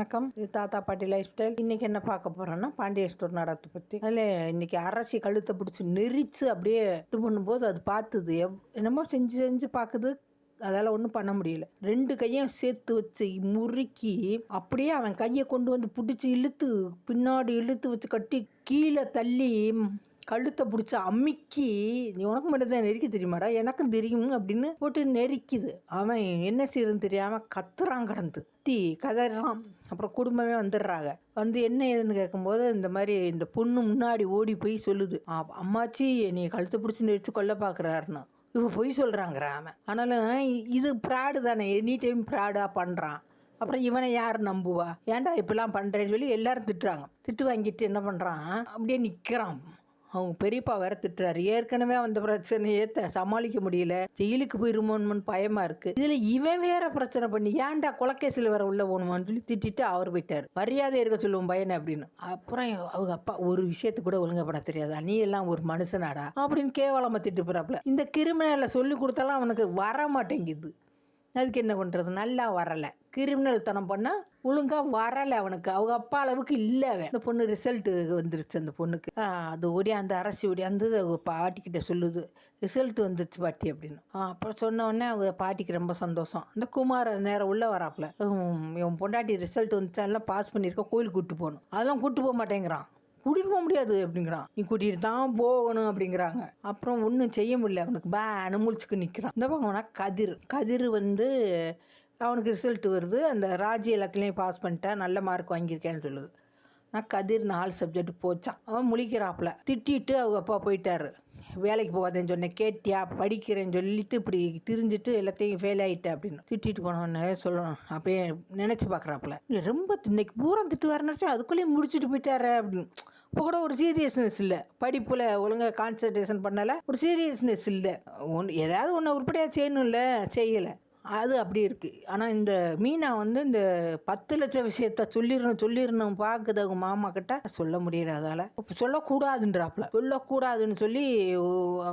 வணக்கம். இது தாத்தா பாட்டி லைஃப் ஸ்டைல் இன்னைக்கு என்ன பார்க்க போறோம்னா பாண்டிய ஸ்டோர் நாடகத்தை பற்றி அதில் இன்னைக்கு அரசி கழுத்தை பிடிச்சி நெரிச்சு அப்படியே இது பண்ணும்போது அது பார்த்துது எவ் என்னமோ செஞ்சு செஞ்சு பார்க்குது அதால் ஒன்றும் பண்ண முடியல. ரெண்டு கையும் சேர்த்து வச்சு முறுக்கி அப்படியே அவன் கையை கொண்டு வந்து பிடிச்சி இழுத்து பின்னாடி இழுத்து வச்சு கட்டி கீழே தள்ளி கழுத்தை பிடிச்ச அம்மிக்கு நீ உனக்கு மட்டும் தான் நெரிக்க தெரியுமாடா? எனக்கும் தெரியும் அப்படின்னு போட்டு நெரிக்குது. அவன் என்ன செய்யறதுன்னு தெரியாமல் கத்துறான் கிடந்து. தீ கதறான். அப்புறம் குடும்பமே வந்துடுறாங்க. வந்து என்ன ஏதுன்னு கேட்கும்போது இந்த மாதிரி இந்த பொண்ணு முன்னாடி ஓடி போய் சொல்லுது. அம்மாச்சி நீ கழுத்தை பிடிச்சி நெரிச்சு கொல்ல பார்க்குறாருன்னு இவன் பொய் சொல்கிறாங்கிற அவன். ஆனாலும் இது ப்ராடு தானே. எனி டைம் ப்ராடாக பண்ணுறான் அப்புறம் இவனை யார் நம்புவா? ஏன்டா இப்படிலாம் பண்ணுறேன்னு சொல்லி எல்லாரும் திட்டுறாங்க. திட்டு வாங்கிட்டு என்ன பண்ணுறான் அப்படியே நிற்கிறான் அவங்க பெரியப்பா வேற திட்டுறாரு. ஏற்கனவே அந்த பிரச்சனையே த- சமாளிக்க முடியல. ஜெயிலுக்கு போயிருமோன்னு பயமா இருக்கு. இதுல இவன் வேற பிரச்சனை பண்ணி ஏன்டா கொலக்கேசில் வேற உள்ள போகணுமான்னு சொல்லி திட்டிட்டு அவர் போயிட்டாரு. மரியாதை இருக்க சொல்லுவோம் பையனை அப்படின்னு. அப்புறம் அவங்க அப்பா ஒரு விஷயத்துக்கு கூட ஒழுங்கப்பட தெரியாதா. நீ எல்லாம் ஒரு மனுஷனாடா அப்படின்னு கேவலமா திட்டு போறாப்புல. இந்த கிரிமினலை சொல்லி கொடுத்தாலும் அவனுக்கு வர மாட்டேங்குது. அதுக்கு என்ன பண்ணுறது நல்லா வரலை. கிரிமினல் தனம் பண்ணால் ஒழுங்காக வரலை அவனுக்கு. அவங்க அப்பா அளவுக்கு இல்லை அவன். பொண்ணு ரிசல்ட்டு வந்துருச்சு அந்த பொண்ணுக்கு. அது ஓடி அந்த அரசி ஓடி அந்த பாட்டிக்கிட்ட சொல்லுது. ரிசல்ட் வந்துருச்சு பாட்டி அப்படின்னு. அப்புறம் சொன்ன அவங்க பாட்டிக்கு ரொம்ப சந்தோஷம். அந்த குமார் நேரம் உள்ளே வராப்புல. இவன் பொண்டாட்டி ரிசல்ட் வந்துச்சு எல்லாம் பாஸ் பண்ணியிருக்கோம் கோயிலுக்கு கூப்பிட்டு போகணும். அதெல்லாம் கூப்பிட்டு போக மாட்டேங்கிறான். கூட்டிகிட்டு போக முடியாது அப்படிங்கிறான். நீ கூட்டிகிட்டு தான் போகணும் அப்படிங்கிறாங்க. அப்புறம் ஒன்றும் செய்ய முடியல. அவனுக்கு பேனு முழிச்சுக்கு நிற்கிறான் இந்த பக்கம்னா கதிர். கதிர் வந்து அவனுக்கு ரிசல்ட் வருது. அந்த ராஜி எல்லாத்துலேயும் பாஸ் பண்ணிட்டேன் நல்ல மார்க் வாங்கியிருக்கேன்னு சொல்லுது. நான் கதிர் நாலு சப்ஜெக்ட் போச்சான் அவன் முழிக்கிறாப்புல. திட்டிட்டு அவங்க அப்பா போயிட்டாரு. வேலைக்கு போகாதேன்னு சொன்னேன். கேட்டியா? படிக்கிறேன்னு சொல்லிட்டு இப்படி திரிஞ்சிட்டு எல்லாத்தையும் ஃபெயில் ஆகிட்டேன் அப்படின்னு. திட்டிட்டு போனோடனே சொல்லணும். அப்படியே நினச்சி பார்க்குறாப்புல ரொம்ப இன்னைக்கு பூரா திட்டு வர நினச்சா அதுக்குள்ளேயே முடிச்சுட்டு போயிட்டாரு அப்படின்னு. இப்போ கூட ஒரு சீரியஸ்னஸ் இல்லை. படிப்பில் ஒழுங்காக கான்சன்ட்ரேஷன் பண்ணலை. ஒரு சீரியஸ்னஸ் இல்லை. ஒன்று ஏதாவது ஒன்று உருப்படியாக செய்யணும்ல. செய்யலை. அது அப்படி இருக்குது ஆனால் இந்த மீனா வந்து இந்த பத்து லட்சம் விஷயத்த சொல்லிடணும் சொல்லிடணும் பார்க்குது அவங்க மாமா கிட்ட. சொல்ல முடியல அதால். இப்போ சொல்லக்கூடாதுன்றாப்புல. சொல்லக்கூடாதுன்னு சொல்லி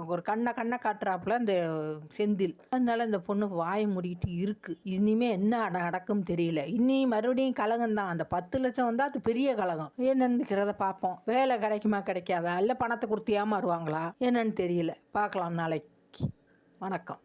ஒரு கண்ணை கண்ணை காட்டுறாப்புல இந்த செந்தில். அதனால இந்த பொண்ணு வாய் முடிக்கிட்டு இருக்குது இனிமே என்ன நடக்கும் தெரியல. இனி மறுபடியும் கலகம் தான். அந்த பத்து லட்சம் வந்தால் அது பெரிய கழகம் என்னன்னுக்கிறத பார்ப்போம் வேலை கிடைக்குமா கிடைக்காதா? இல்லை பணத்தை கொடுத்து ஏமாறுவாங்களா என்னன்னு தெரியல. பார்க்கலாம் நாளைக்கு. வணக்கம்.